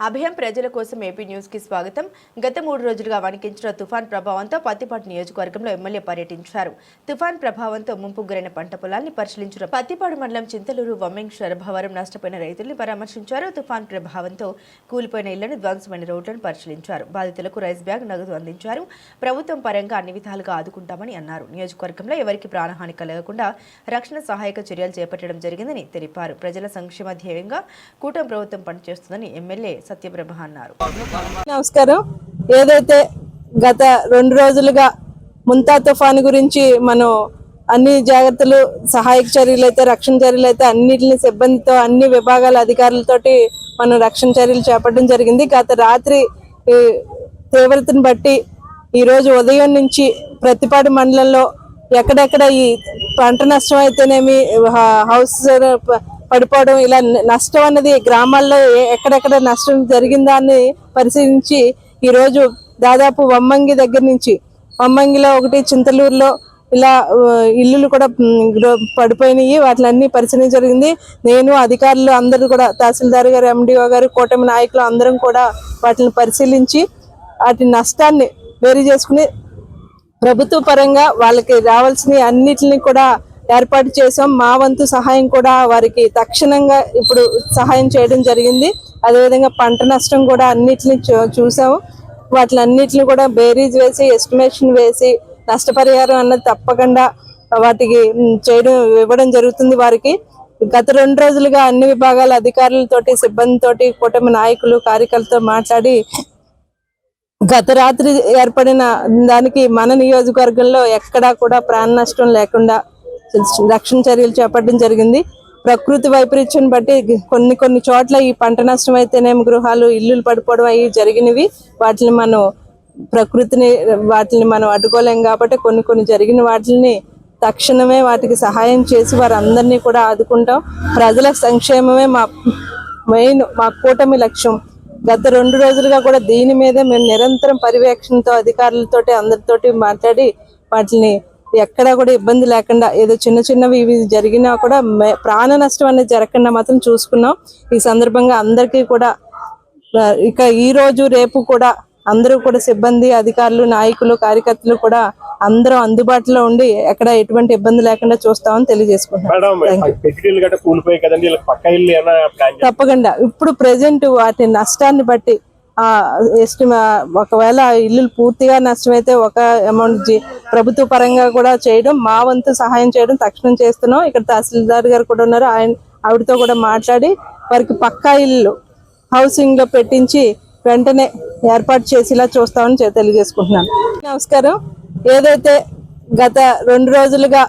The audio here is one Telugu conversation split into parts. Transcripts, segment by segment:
అభయం ప్రజల కోసం ఏపీ న్యూస్కి స్వాగతం. గత మూడు రోజులుగా వణికించిన తుఫాన్ ప్రభావంతో పత్తిపాడు నియోజకవర్గంలో ఎమ్మెల్యే పర్యటించారు. తుఫాన్ ప్రభావంతో ముంపు గురైన పంట పొలాల్ని పరిశీలించిన పత్తిపాడు మండలం చింతలూరు వమ్మింగ్ శరభావరం నష్టపోయిన రైతుల్ని పరామర్శించారు. తుఫాన్ ప్రభావంతో కూలిపోయిన ఇళ్ళను ధ్వంసమైన రోడ్లను పరిశీలించారు. బాధితులకు రైస్ బ్యాగ్ నగదు అందించారు. ప్రభుత్వం పరంగా అన్ని విధాలుగా ఆదుకుంటామని అన్నారు. నియోజకవర్గంలో ఎవరికి ప్రాణహాని కలగకుండా రక్షణ సహాయక చర్యలు చేపట్టడం జరిగిందని తెలిపారు. ప్రజల సంక్షేమ ధ్యేయంగా కూటమి ప్రభుత్వం పనిచేస్తుందని ఎమ్మెల్యే సత్యప్రభ అన్నారు. నమస్కారం. ఏదైతే గత రెండు రోజులుగా ముంతా తుఫాను గురించి మనం అన్ని జాగ్రత్తలు సహాయక చర్యలు అయితే రక్షణ చర్యలు అయితే అన్నిటిని సిబ్బందితో అన్ని విభాగాల అధికారులతోటి మనం రక్షణ చర్యలు చేపట్టడం జరిగింది. గత రాత్రి తీవ్రతను బట్టి ఈ రోజు ఉదయం నుంచి ప్రతిపాడు మండలంలో ఎక్కడెక్కడ ఈ పంట నష్టం అయితేనేమి హౌస్ పడిపోవడం ఇలా నష్టం అన్నది గ్రామాల్లో ఏ- ఎక్కడెక్కడ నష్టం జరిగిందా అని పరిశీలించి ఈరోజు దాదాపు వమ్మంగి దగ్గర నుంచి వమ్మంగిలో ఒకటి చింతలూరులో ఇలా ఇల్లులు కూడా పడిపోయినాయి. వాటిలన్నీ పరిశీలన జరిగింది. నేను అధికారులు అందరూ కూడా తహసీల్దార్ గారు ఎండిఓ గారు కూటమి నాయకులు అందరం కూడా వాటిని పరిశీలించి వాటి నష్టాన్ని వేరు చేసుకుని ప్రభుత్వ పరంగా వాళ్ళకి రావాల్సిన అన్నిటిని కూడా ఏర్పాటు చేసాం మా వంతు సహాయం కూడా వారికి తక్షణంగా ఇప్పుడు సహాయం చేయడం జరిగింది. అదేవిధంగా పంట నష్టం కూడా అన్నిటిని చూ- చూసాము వాటిలన్నిటిని కూడా బేరీజ్ వేసి ఎస్టిమేషన్ వేసి నష్టపరిహారం అన్నది తప్పకుండా వాటికి చేయడం ఇవ్వడం జరుగుతుంది వారికి. గత రెండు రోజులుగా అన్ని విభాగాల అధికారులతోటి సిబ్బందితోటి కూటమి నాయకులు కార్యకర్తలతో మాట్లాడి గత రాత్రి ఏర్పడిన దానికి మన నియోజకవర్గంలో ఎక్కడా కూడా ప్రాణ నష్టం లేకుండా రక్షణ చర్యలు చేపట్టడం జరిగింది. ప్రకృతి వైపరీత్యం బట్టి కొన్ని కొన్ని చోట్ల ఈ పంట నష్టం అయితేనేమి గృహాలు ఇల్లులు పడిపోవడం అవి జరిగినవి. వాటిని మనం ప్రకృతిని వాటిని మనం అడ్డుకోలేం కాబట్టి కొన్ని కొన్ని జరిగిన వాటిని తక్షణమే వాటికి సహాయం చేసి వారందరినీ కూడా ఆదుకుంటాం. ప్రజల సంక్షేమమే మా మెయిన్ మా కూటమి లక్ష్యం. గత రెండు రోజులుగా కూడా దీని మీదే మేము నిరంతరం పర్యవేక్షణతో అధికారులతోటి అందరితోటి మాట్లాడి వాటిని ఎక్కడా కూడా ఇబ్బంది లేకుండా ఏదో చిన్న చిన్నవి ఇవి జరిగినా కూడా ప్రాణ నష్టం అనేది జరగకుండా మాత్రం చూసుకున్నాం. ఈ సందర్భంగా అందరికీ కూడా ఇక ఈ రోజు రేపు కూడా అందరూ కూడా సిబ్బంది అధికారులు నాయకులు కార్యకర్తలు కూడా అందరూ అందుబాటులో ఉండి ఎక్కడ ఎటువంటి ఇబ్బంది లేకుండా చూస్తామని చేస్తారు? తప్పకుండా. ఇప్పుడు ప్రెసెంట్ వాటి నష్టాన్ని బట్టి ఎస్టిమా ఒకవేళ ఇల్లు పూర్తిగా నష్టమైతే ఒక అమౌంట్ ప్రభుత్వ పరంగా కూడా చేయడం మా వంతు సహాయం చేయడం తక్షణం చేస్తున్నాం. ఇక్కడ తహసీల్దార్ గారు కూడా ఉన్నారు. ఆయన ఆవిడతో కూడా మాట్లాడి వారికి పక్కా ఇల్లు హౌసింగ్లో పెట్టించి వెంటనే ఏర్పాటు చేసేలా చూస్తామని తెలియజేసుకుంటున్నాను. నమస్కారం. ఏదైతే గత రెండు రోజులుగా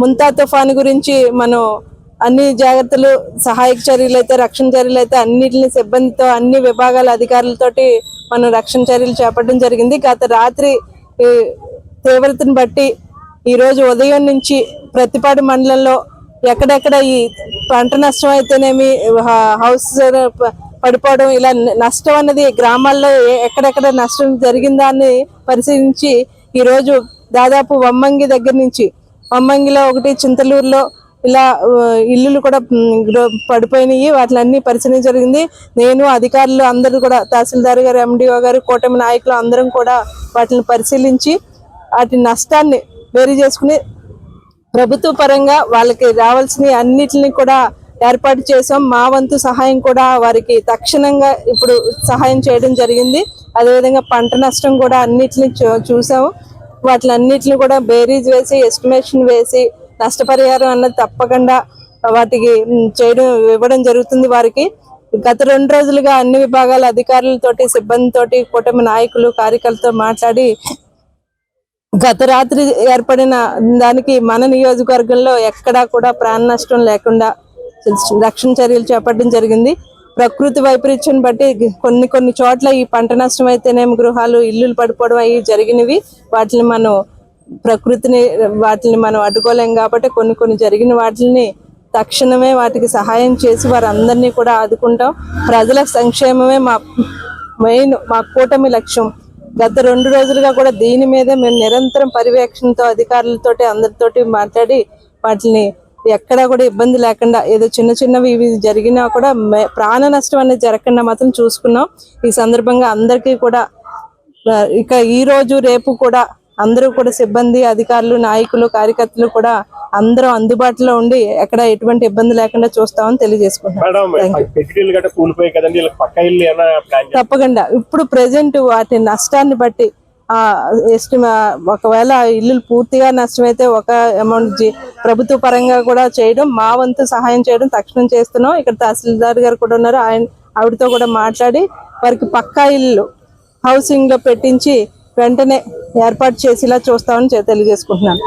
ముంతా తుఫాను గురించి మనం అన్ని జాగ్రత్తలు సహాయక చర్యలు అయితే రక్షణ చర్యలు అయితే అన్నిటిని సిబ్బందితో అన్ని విభాగాల అధికారులతోటి మనం రక్షణ చర్యలు చేపట్టడం జరిగింది. గత రాత్రి తీవ్రతను బట్టి ఈరోజు ఉదయం నుంచి ప్రతిపాడు మండలంలో ఎక్కడెక్కడ ఈ పంట నష్టం అయితేనేమి హౌస్ పడిపోవడం ఇలా నష్టం అన్నది గ్రామాల్లో ఏ- ఎక్కడెక్కడ నష్టం జరిగిందా అని పరిశీలించి ఈరోజు దాదాపు వమ్మంగి దగ్గర నుంచి వమ్మంగిలో ఒకటి చింతలూరులో ఇలా ఇల్లులు కూడా పడిపోయినాయి. వాటిలన్నీ పరిశీలన జరిగింది. నేను అధికారులు అందరూ కూడా తహసీల్దార్ గారు ఎండిఓ గారు కూటమి నాయకులు అందరం కూడా వాటిని పరిశీలించి వాటి నష్టాన్ని వేరు చేసుకుని ప్రభుత్వ పరంగా వాళ్ళకి రావాల్సిన అన్నిటిని కూడా ఏర్పాటు చేసాం మా వంతు సహాయం కూడా వారికి తక్షణంగా ఇప్పుడు సహాయం చేయడం జరిగింది. అదేవిధంగా పంట నష్టం కూడా అన్నిటిని చూ- చూసాము వాటిలన్నిటిని కూడా బేరీజ్ వేసి ఎస్టిమేషన్ వేసి నష్టపరిహారం అన్నది తప్పకుండా వాటికి చేయడం ఇవ్వడం జరుగుతుంది వారికి. గత రెండు రోజులుగా అన్ని విభాగాల అధికారులతోటి సిబ్బందితోటి కూటమి నాయకులు కార్యకర్తలతో మాట్లాడి గత రాత్రి ఏర్పడిన దానికి మన నియోజకవర్గంలో ఎక్కడా కూడా ప్రాణ నష్టం లేకుండా రక్షణ చర్యలు చేపట్టడం జరిగింది. ప్రకృతి వైపరీత్యం బట్టి కొన్ని కొన్ని చోట్ల ఈ పంట నష్టం అయితేనేమి గృహాలు ఇల్లులు పడిపోవడం అవి జరిగినవి. వాటిని మనం ప్రకృతిని వాటిని మనం అడ్డుకోలేం కాబట్టి కొన్ని కొన్ని జరిగిన వాటిని తక్షణమే వాటికి సహాయం చేసి వారందరినీ కూడా ఆదుకుంటాం. ప్రజల సంక్షేమమే మా మెయిన్ మా కూటమి లక్ష్యం. గత రెండు రోజులుగా కూడా దీని మీదే మేము నిరంతరం పర్యవేక్షణతో అధికారులతోటి అందరితోటి మాట్లాడి వాటిని ఎక్కడా కూడా ఇబ్బంది లేకుండా ఏదో చిన్న చిన్నవి ఇవి జరిగినా కూడా మే- ప్రాణ నష్టం అనేది జరగకుండా మాత్రం చూసుకున్నాం. ఈ సందర్భంగా అందరికీ కూడా ఇక ఈ రోజు రేపు కూడా అందరూ కూడా సిబ్బంది అధికారులు నాయకులు కార్యకర్తలు కూడా అందరూ అందుబాటులో ఉండి ఎక్కడ ఎటువంటి ఇబ్బంది లేకుండా చూస్తామని తెలియజేసుకుంటున్నాం. చేస్తారు? తప్పకుండా. ఇప్పుడు ప్రజెంట్ వాటి నష్టాన్ని బట్టి ఆ ఎస్టిమా ఒకవేళ ఇల్లు పూర్తిగా నష్టమైతే ఒక అమౌంట్ ప్రభుత్వ పరంగా కూడా చేయడం మా వంతు సహాయం చేయడం తక్షణం చేస్తున్నాం. ఇక్కడ తహసీల్దార్ గారు కూడా ఉన్నారు. ఆయన ఆవిడతో కూడా మాట్లాడి వారికి పక్కా ఇల్లు హౌసింగ్లో పెట్టించి వెంటనే ఏర్పాటు చేసేలా చూస్తామని తెలియజేసుకుంటున్నాను.